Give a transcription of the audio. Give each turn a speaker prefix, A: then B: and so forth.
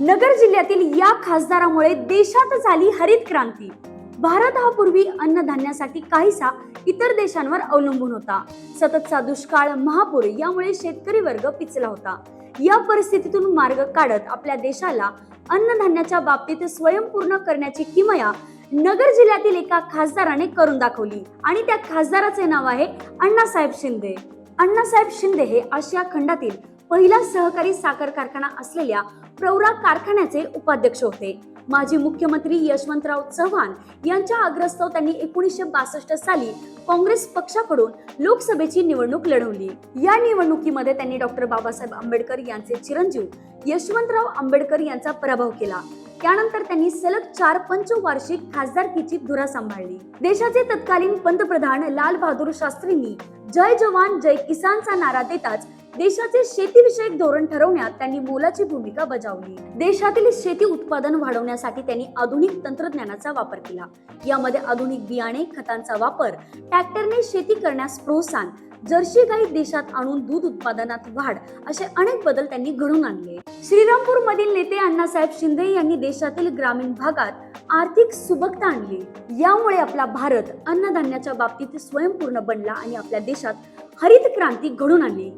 A: नगर जिल्ह्यातील या खासदारामुळे देशात झाली हरित क्रांती. भारत हा पूर्वी अन्नधान्यासाठी काहीसा इतर देशांवर अवलंबून होता. सततचा दुष्काळ महापूर यामुळे शेतकरी वर्ग पिचला होता. या परिस्थितीतून मार्ग काढत आपल्या देशाला अन्नधान्याच्या बाबतीत स्वयंपूर्ण करण्याची किमया नगर जिल्ह्यातील एका खासदाराने करून दाखवली. आणि त्या खासदाराचे नाव आहे अण्णासाहेब शिंदे. अण्णासाहेब शिंदे हे आशिया खंडातील पहिला सहकारी साखर कारखाना असलेल्या प्रवरा कारखान्याचे उपाध्यक्ष होते. माजी मुख्यमंत्री यशवंतराव चव्हाण यांच्या अग्रस्तव त्यांनी एकोणीसशे बासष्ट साली काँग्रेस पक्षाकडून लोकसभेची निवडणूक लढवली. या निवडणुकीमध्ये त्यांनी डॉक्टर बाबासाहेब आंबेडकर यांचे चिरंजीव यशवंतराव आंबेडकर यांचा पराभव केला. त्यानंतर त्यांनी सलग चार पंचवार्षिक खासदारकीची धुरा सांभाळली. देशाचे तत्कालीन पंतप्रधान लाल बहादूर शास्त्रींनी जय जवान जय किसानचा नारा देताच देशाचे शेतीविषयक धोरण ठरवण्यात त्यांनी मोलाची भूमिका बजावली. देशातील शेती उत्पादन वाढवण्यासाठी त्यांनी आधुनिक तंत्रज्ञानाचा वापर केला. यामध्ये आधुनिक बियाणे खतांचा वापर ट्रॅक्टरने शेती करण्यास प्रोत्साहन जर्सी गाई देशात आणून दूध उत्पादनात वाढ असे अनेक बदल त्यांनी घडून आणले. श्रीरामपूर मधील नेते अण्णासाहेब शिंदे यांनी देशातील ग्रामीण भागात आर्थिक सुबकता आणली. यामुळे आपला भारत अन्नधान्याच्या बाबतीत स्वयंपूर्ण बनला आणि आपल्या देशात हरित क्रांती घडून आणली.